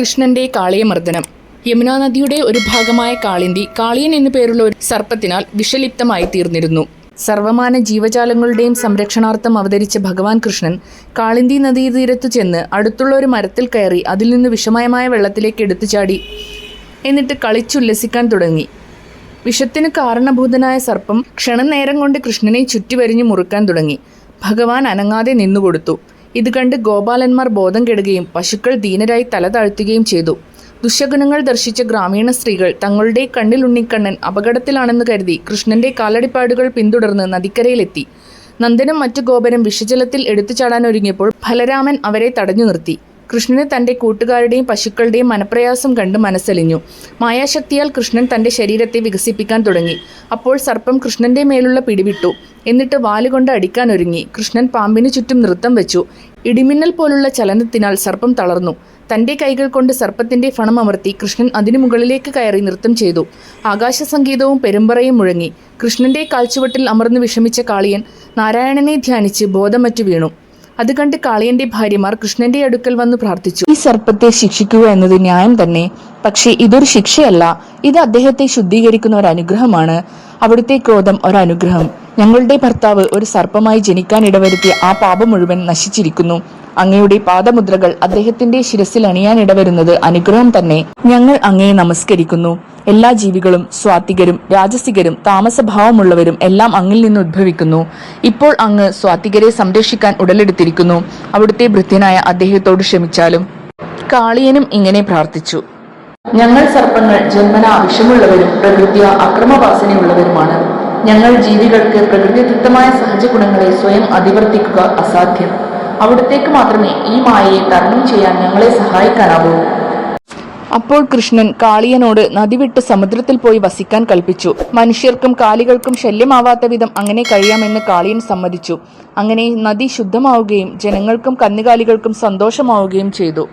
കൃഷ്ണന്റെ കാളിയമർദ്ദനം. യമുനാ നദിയുടെ ഒരു ഭാഗമായ കാളിന്തി കാളിയൻ എന്നു പേരുള്ള ഒരു സർപ്പത്തിനാൽ വിഷലിപ്തമായി തീർന്നിരുന്നു. സർവമാന ജീവജാലങ്ങളുടെയും സംരക്ഷണാർത്ഥം അവതരിച്ച ഭഗവാൻ കൃഷ്ണൻ കാളിന്തി നദീതീരത്തു ചെന്ന് അടുത്തുള്ള ഒരു മരത്തിൽ കയറി അതിൽ നിന്ന് വിഷമയമായ വെള്ളത്തിലേക്ക് എടുത്തു ചാടി. എന്നിട്ട് കളിച്ചുല്ലസിക്കാൻ തുടങ്ങി. വിഷത്തിന് കാരണഭൂതനായ സർപ്പം ക്ഷണനേരം കൊണ്ട് കൃഷ്ണനെ ചുറ്റിവരിഞ്ഞു മുറുക്കാൻ തുടങ്ങി. ഭഗവാൻ അനങ്ങാതെ നിന്നുകൊടുത്തു. ഇത് കണ്ട് ഗോപാലന്മാർ ബോധം കെടുകയും പശുക്കൾ ദീനരായി തല താഴ്ത്തുകയും ചെയ്തു. ദുശഗുണങ്ങൾ ദർശിച്ച ഗ്രാമീണ സ്ത്രീകൾ തങ്ങളുടെ കണ്ണിൽ ഉണ്ണിക്കണ്ണൻ അപകടത്തിലാണെന്ന് കരുതി കൃഷ്ണന്റെ കാലടിപ്പാടുകൾ പിന്തുടർന്ന് നദിക്കരയിലെത്തി. നന്ദനും മറ്റു ഗോപരം വിഷജലത്തിൽ എടുത്തു ചാടാനൊരുങ്ങിയപ്പോൾ ഫലരാമൻ അവരെ തടഞ്ഞു നിർത്തി കൃഷ്ണന് തന്റെ കൂട്ടുകാരുടെയും പശുക്കളുടെയും മനപ്രയാസം കണ്ട് മനസ്സലിഞ്ഞു. മായാശക്തിയാൽ കൃഷ്ണൻ തന്റെ ശരീരത്തെ വികസിപ്പിക്കാൻ തുടങ്ങി. അപ്പോൾ സർപ്പം കൃഷ്ണന്റെ മേലുള്ള പിടിവിട്ടു. എന്നിട്ട് വാലുകൊണ്ട് അടിക്കാൻ ഒരുങ്ങി. കൃഷ്ണൻ പാമ്പിന് ചുറ്റും നൃത്തം വെച്ചു. ഇടിമിന്നൽ പോലുള്ള ചലനത്തിനാൽ സർപ്പം തളർന്നു. തന്റെ കൈകൾ കൊണ്ട് സർപ്പത്തിന്റെ ഫണം അമർത്തി കൃഷ്ണൻ അതിനു മുകളിലേക്ക് കയറി നൃത്തം ചെയ്തു. ആകാശ സംഗീതവും പെരുമ്പറയും മുഴങ്ങി. കൃഷ്ണന്റെ കാൽച്ചുവട്ടിൽ അമർന്നു വിഷമിച്ച കാളിയൻ നാരായണനെ ധ്യാനിച്ച് ബോധമറ്റു വീണു. അത് കണ്ട് കാളിയന്റെ ഭാര്യമാർ കൃഷ്ണന്റെ അടുക്കൽ വന്ന് പ്രാർത്ഥിച്ചു. ഈ സർപ്പത്തെ ശിക്ഷിക്കുക എന്നത് ന്യായം തന്നെ പക്ഷേ ഇതൊരു ശിക്ഷയല്ല. ഇത് അദ്ദേഹത്തെ ശുദ്ധീകരിക്കുന്ന ഒരു അനുഗ്രഹമാണ്. അവിടുത്തെ ക്രോധം അനുഗ്രഹം ഞങ്ങളുടെ ഭർത്താവ് ഒരു സർപ്പമായി ജനിക്കാൻ ഇടവരുത്തിയ ആ പാപം മുഴുവൻ നശിച്ചിരിക്കുന്നു. അങ്ങയുടെ പാദമുദ്രകൾ അദ്ദേഹത്തിന്റെ ശിരസിൽ അണിയാൻ ഇടവരുന്നത് അനുഗ്രഹം തന്നെ. ഞങ്ങൾ അങ്ങയെ നമസ്കരിക്കുന്നു. എല്ലാ ജീവികളും സ്വാത്തികരും രാജസികരും താമസഭാവമുള്ളവരും എല്ലാം അങ്ങിൽ നിന്ന് ഉദ്ഭവിക്കുന്നു. ഇപ്പോൾ അങ്ങ് സ്വാത്തികരെ സംരക്ഷിക്കാൻ ഉടലെടുത്തിരിക്കുന്നു. അവിടുത്തെ ഭൃത്യനായ അദ്ദേഹത്തോട് ക്ഷമിച്ചാലും. കാളിയനും ഇങ്ങനെ പ്രാർത്ഥിച്ചു. ഞങ്ങൾ സർപ്പങ്ങൾ ജന്മന ആവശ്യമുള്ളവരും പ്രകൃതിയ അക്രമവാസനയുള്ളവരുമാണ്. ഞങ്ങൾ ജീവികൾക്ക് പ്രകൃതിദത്തമായ സഹജ ഗുണങ്ങളെ സ്വയം അതിവർത്തിക്കുക അസാധ്യം. അവിടത്തേക്ക് മാത്രമേ ഈ മായയെ തരണം ചെയ്യാൻ ഞങ്ങളെ സഹായിക്കാനാവൂ അപ്പോൾ കൃഷ്ണൻ കാളിയനോട് നദി വിട്ട് സമുദ്രത്തിൽ പോയി വസിക്കാൻ കൽപ്പിച്ചു. മനുഷ്യർക്കും കാലികൾക്കും ശല്യമാവാത്ത വിധം അങ്ങനെ കഴിയാമെന്ന് കാളിയൻ സമ്മതിച്ചു. അങ്ങനെ നദി ശുദ്ധമാവുകയും ജനങ്ങൾക്കും കന്നുകാലികൾക്കും സന്തോഷമാവുകയും ചെയ്തു.